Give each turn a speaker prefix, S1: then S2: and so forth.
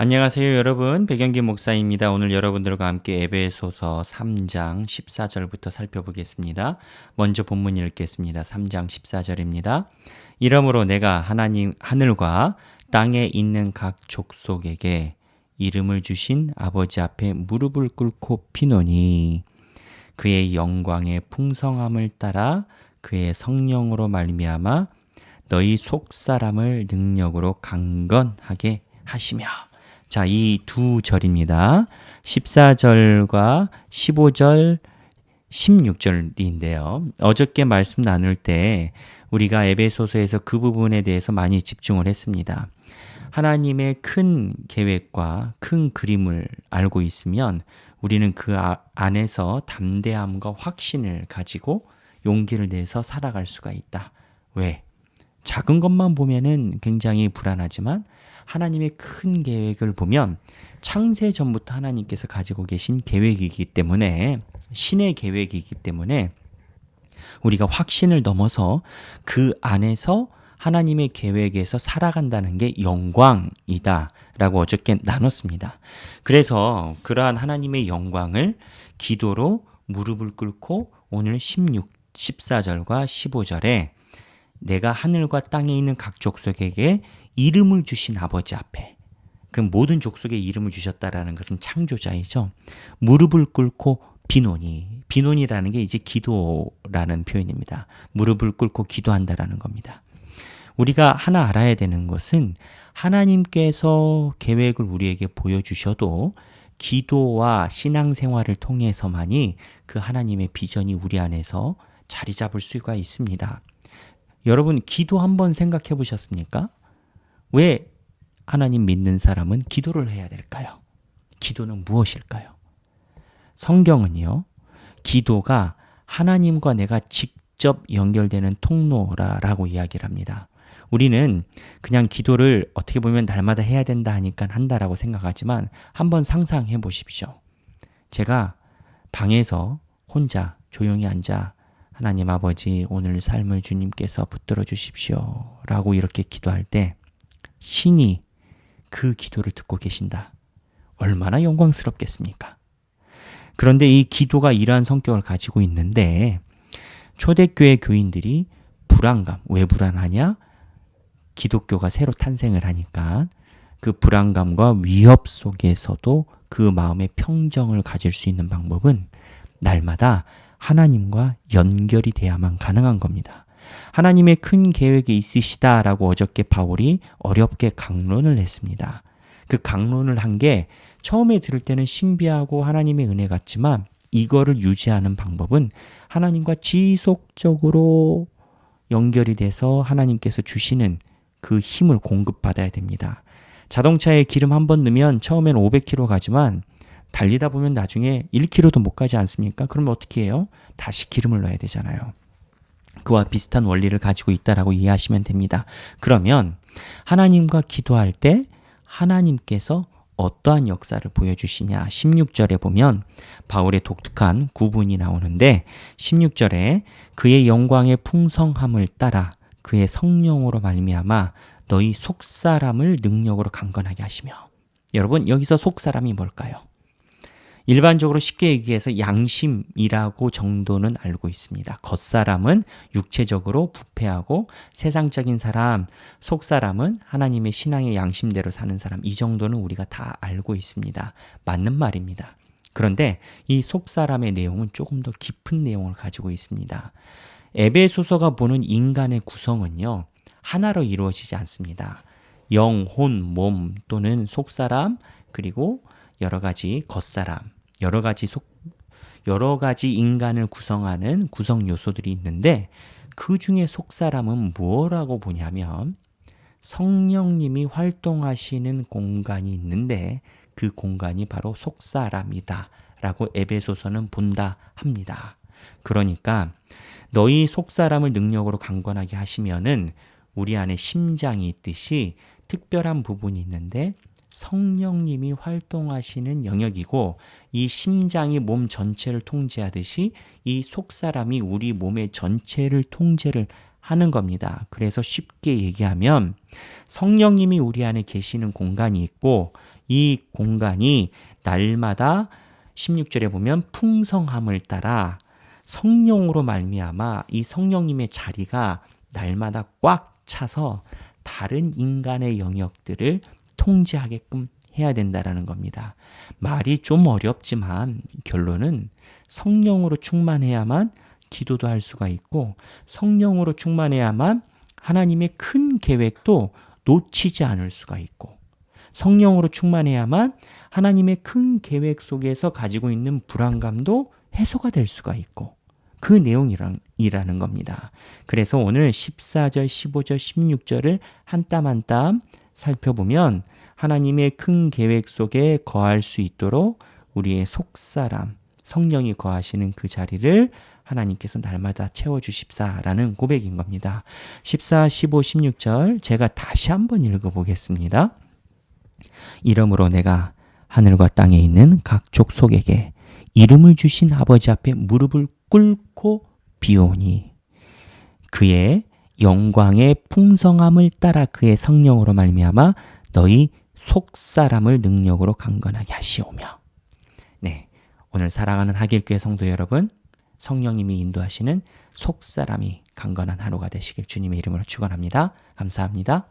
S1: 안녕하세요 여러분 배경기 목사입니다. 오늘 여러분들과 함께 에베소서 3장 14절부터 살펴보겠습니다. 먼저 본문 읽겠습니다. 3장 14절입니다. 이러므로 내가 하나님 하늘과 땅에 있는 각 족속에게 이름을 주신 아버지 앞에 무릎을 꿇고 피노니 그의 영광의 풍성함을 따라 그의 성령으로 말미암아 너희 속 사람을 능력으로 강건하게 하시며 자, 이 두 절입니다. 14절과 15절, 16절인데요. 어저께 말씀 나눌 때 우리가 에베소서에서 그 부분에 대해서 많이 집중을 했습니다. 하나님의 큰 계획과 큰 그림을 알고 있으면 우리는 그 아, 안에서 담대함과 확신을 가지고 용기를 내서 살아갈 수가 있다. 왜? 작은 것만 보면은 굉장히 불안하지만 하나님의 큰 계획을 보면 창세 전부터 하나님께서 가지고 계신 계획이기 때문에 신의 계획이기 때문에 우리가 확신을 넘어서 그 안에서 하나님의 계획에서 살아간다는 게 영광이다. 라고 어저께 나눴습니다. 그래서 그러한 하나님의 영광을 기도로 무릎을 꿇고 오늘 16, 14절과 15절에 내가 하늘과 땅에 있는 각 족속에게 이름을 주신 아버지 앞에 그 모든 족속에 이름을 주셨다라는 것은 창조자이죠. 무릎을 꿇고 비논이 비논이라는 게 이제 기도라는 표현입니다. 무릎을 꿇고 기도한다라는 겁니다. 우리가 하나 알아야 되는 것은 하나님께서 계획을 우리에게 보여주셔도 기도와 신앙생활을 통해서만이 그 하나님의 비전이 우리 안에서 자리 잡을 수가 있습니다. 여러분 기도 한번 생각해 보셨습니까? 왜 하나님 믿는 사람은 기도를 해야 될까요? 기도는 무엇일까요? 성경은요, 기도가 하나님과 내가 직접 연결되는 통로라라고 이야기를 합니다. 우리는 그냥 기도를 어떻게 보면 날마다 해야 된다 하니까 한다라고 생각하지만 한번 상상해 보십시오. 제가 방에서 혼자 조용히 앉아 하나님 아버지 오늘 삶을 주님께서 붙들어 주십시오. 라고 이렇게 기도할 때 신이 그 기도를 듣고 계신다. 얼마나 영광스럽겠습니까? 그런데 이 기도가 이러한 성격을 가지고 있는데 초대교회 교인들이 불안감, 왜 불안하냐? 기독교가 새로 탄생을 하니까 그 불안감과 위협 속에서도 그 마음의 평정을 가질 수 있는 방법은 날마다 하나님과 연결이 돼야만 가능한 겁니다. 하나님의 큰 계획이 있으시다라고 어저께 바울이 어렵게 강론을 했습니다. 그 강론을 한 게 처음에 들을 때는 신비하고 하나님의 은혜 같지만 이거를 유지하는 방법은 하나님과 지속적으로 연결이 돼서 하나님께서 주시는 그 힘을 공급받아야 됩니다. 자동차에 기름 한 번 넣으면 처음엔 500km 가지만 달리다 보면 나중에 1km도 못 가지 않습니까? 그러면 어떻게 해요? 다시 기름을 넣어야 되잖아요. 그와 비슷한 원리를 가지고 있다라고 이해하시면 됩니다. 그러면 하나님과 기도할 때 하나님께서 어떠한 역사를 보여주시냐. 16절에 보면 바울의 독특한 구분이 나오는데 16절에 그의 영광의 풍성함을 따라 그의 성령으로 말미암아 너희 속사람을 능력으로 강건하게 하시며 여러분 여기서 속사람이 뭘까요? 일반적으로 쉽게 얘기해서 양심이라고 정도는 알고 있습니다. 겉사람은 육체적으로 부패하고 세상적인 사람, 속사람은 하나님의 신앙의 양심대로 사는 사람, 이 정도는 우리가 다 알고 있습니다. 맞는 말입니다. 그런데 이 속사람의 내용은 조금 더 깊은 내용을 가지고 있습니다. 에베소서가 보는 인간의 구성은요, 하나로 이루어지지 않습니다. 영, 혼, 몸 또는 속사람, 그리고 여러 가지 겉사람, 여러 가지 속 여러 가지 인간을 구성하는 구성 요소들이 있는데 그 중에 속사람은 뭐라고 보냐면 성령님이 활동하시는 공간이 있는데 그 공간이 바로 속사람이다. 라고 에베소서는 본다 합니다. 그러니까 너희 속사람을 능력으로 강건하게 하시면은 우리 안에 심장이 있듯이 특별한 부분이 있는데 성령님이 활동하시는 영역이고 이 심장이 몸 전체를 통제하듯이 이 속사람이 우리 몸의 전체를 통제를 하는 겁니다. 그래서 쉽게 얘기하면 성령님이 우리 안에 계시는 공간이 있고 이 공간이 날마다 16절에 보면 풍성함을 따라 성령으로 말미암아 이 성령님의 자리가 날마다 꽉 차서 다른 인간의 영역들을 통제하게끔 해야 된다라는 겁니다. 말이 좀 어렵지만 결론은 성령으로 충만해야만 기도도 할 수가 있고 성령으로 충만해야만 하나님의 큰 계획도 놓치지 않을 수가 있고 성령으로 충만해야만 하나님의 큰 계획 속에서 가지고 있는 불안감도 해소가 될 수가 있고 그 내용이라는 겁니다. 그래서 오늘 14절, 15절, 16절을 한 땀 한땀 살펴보면 하나님의 큰 계획 속에 거할 수 있도록 우리의 속사람, 성령이 거하시는 그 자리를 하나님께서 날마다 채워주십사라는 고백인 겁니다. 14, 15, 16절 제가 다시 한번 읽어보겠습니다. 이러므로 내가 하늘과 땅에 있는 각 족속에게 이름을 주신 아버지 앞에 무릎을 꿇고 비오니 그의 영광의 풍성함을 따라 그의 성령으로 말미암아 너희 속 사람을 능력으로 강건하게 하시오며 네 오늘 사랑하는 하길교회 성도 여러분 성령님이 인도하시는 속 사람이 강건한 하루가 되시길 주님의 이름으로 축원합니다 감사합니다.